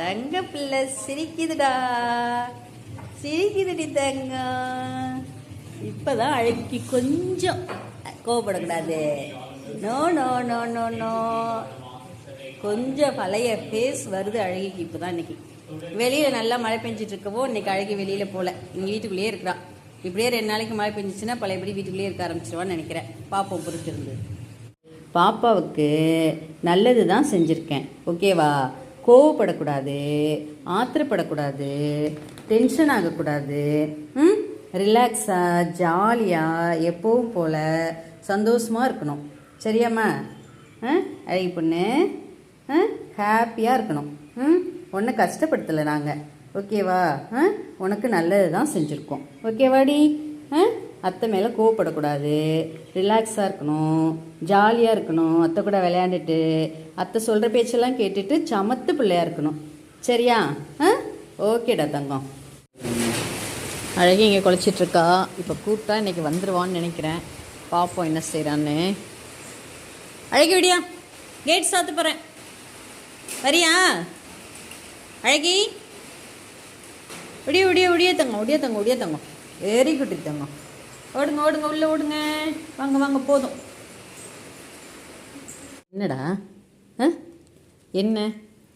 தங்க பிள்ளை சிரிக்குதுடா. சிரிக்குதுடி தங்கம். இப்பதான் அழகி கொஞ்சம் கோவப்படக்கூடாது. No no no no no. கொஞ்சம் பழைய ஃபேஸ் வருது அழகிக்கு இப்போதான் இன்னைக்கு. வெளியில் நல்லா மழை பெஞ்சிட்டு இருக்கவோ இன்னைக்கு அழகி வெளியில் போகல இங்க வீட்டுக்குள்ளேயே இருக்கிறான் இப்படியே ரெண்டு நாளைக்கு மழை பெஞ்சிச்சுன்னா பழையபடி வீட்டுக்குள்ளேயே இருக்க ஆரம்பிச்சிருவான்னு நினைக்கிறேன். பாப்போம் பொறுத்து இருந்து பாப்பாவுக்கு நல்லது தான் செஞ்சுருக்கேன். ஓகேவா? கோவப்படக்கூடாது ஆத்திரப்படக்கூடாது டென்ஷன் ஆகக்கூடாது ம்? ரிலாக்ஸாக ஜாலியாக எப்பவும் போல் சந்தோஷமாக இருக்கணும். சரியாம்மா? ஆ? அழகி பொண்ணு ஆ? ஹாப்பியாக இருக்கணும். ம்? ஒன்றை கஷ்டப்படுத்தலை நாங்கள் ஓகேவா ஆ? உனக்கு நல்லது தான் செஞ்சுருக்கோம் ஓகேவாடி ஆ? அத்தை மேலே கோவப்படக்கூடாது. ரிலாக்ஸாக இருக்கணும். ஜாலியாக இருக்கணும். அத்தை கூட விளையாண்டுட்டு அத்தை சொல்கிற பேச்செல்லாம் கேட்டுட்டு சமத்து பிள்ளையா இருக்கணும். சரியா? ஆ? ஓகேடா தங்கம். அழகி இங்கே குளிச்சிட்ருக்கா. இப்போ கூப்பிட்டா இன்றைக்கி வந்துடுவான்னு நினைக்கிறேன். பார்ப்போம் என்ன செய்கிறான்னு அழகி விடியா கேட் சாத்து போகிறேன் வரியா? அழகி? விடிய விடிய விடிய தங்கம் விடிய தங்கம் விடிய தங்கம். வெரி குட்டி தங்கம். ஓடுங்க ஓடுங்க உள்ளே ஓடுங்க. வாங்க வாங்க போதும். என்னடா? ஆ? என்ன?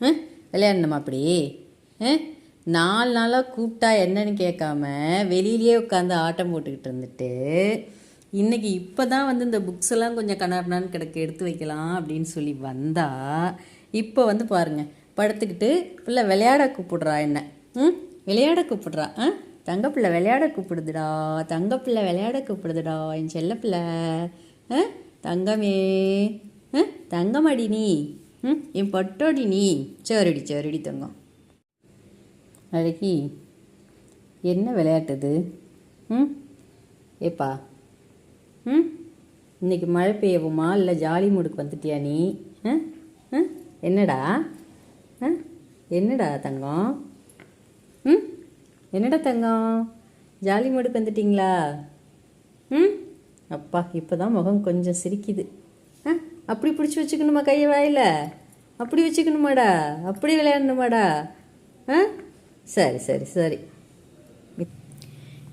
ஆ? விளையாடணுமா அப்படி? நாலு நாளாக கூப்பிட்டா என்னன்னு கேட்காம வெளியிலேயே உட்காந்து ஆட்டம் போட்டுக்கிட்டு இருந்துட்டு இன்றைக்கி இப்போ தான் வந்து இந்த புக்ஸ் எல்லாம் கொஞ்சம் கண்ணாப்பினான்னு கிடக்கு எடுத்து வைக்கலாம் அப்படின்னு சொல்லி வந்தா இப்போ வந்து பாருங்கள் படுத்துக்கிட்டு பிள்ளை விளையாட கூப்பிடுறா என்ன? ம்? விளையாட கூப்பிடுறா ஆ? தங்கப்பிள்ளை விளையாட கூப்பிடுதுடா தங்கப்பிள்ளை விளையாட கூப்பிடுதுடா என் செல்லப்பிள்ளை தங்கமே. தங்கமடி நீ. ம்? என் பட்டோடி நீ. சரிடி சரிடி தங்கம். அழகி என்ன விளையாட்டுது ம்? ஏப்பா. ம்? இன்னைக்கு மழை பெய்யவுமா? இல்லை ஜாலி மூடுக்கு வந்துட்டியா நீ? என்னடா? ஆ? என்னடா தங்கம்? என்னடா தங்கம்? ஜாலி மோடுக்கு வந்துட்டிங்களா? ம்? அப்பா இப்போ தான் முகம் கொஞ்சம் சிரிக்குது. ஆ அப்படி பிடிச்சி வச்சுக்கணுமா கையை வாயில? அப்படி வச்சுக்கணுமாடா? அப்படி விளையாடணுமாடா? ஆ சரி சரி சரி.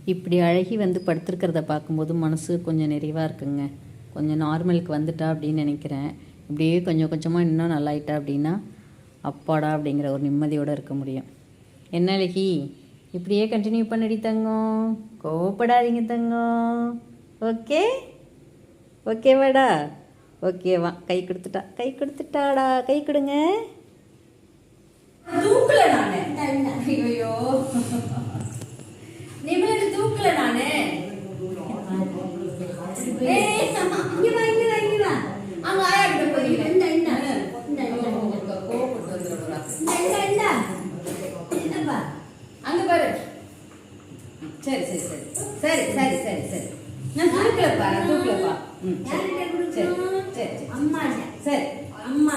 இப்படி அழகி வந்து படுத்திருக்கிறத பார்க்கும்போது மனசு கொஞ்சம் நிறைவாக இருக்குங்க. கொஞ்சம் நார்மலுக்கு வந்துட்டா அப்படின்னு நினைக்கிறேன். இப்படியே கொஞ்சம் கொஞ்சமாக இன்னும் நல்லாயிட்டா அப்படின்னா அப்பாடா அப்படிங்கிற ஒரு நிம்மதியோடு இருக்க முடியும். என்ன அழகி? இப்படியே கண்டினியூ பண்ணடி தங்கம். கோவப்படாதீங்க தங்கம். ஓகே ஓகேவாடா ஓகேவா கை கொடுத்துட்டா. கை கொடுத்துட்டாடா. கை கொடுங்க. ஐயோ சரி சரி சரி. சரி சரி சரி சரி. நான் தூக்கலப்பா நான் தூக்கலப்பா ம் சரி. சரி அம்மா சரி. அம்மா.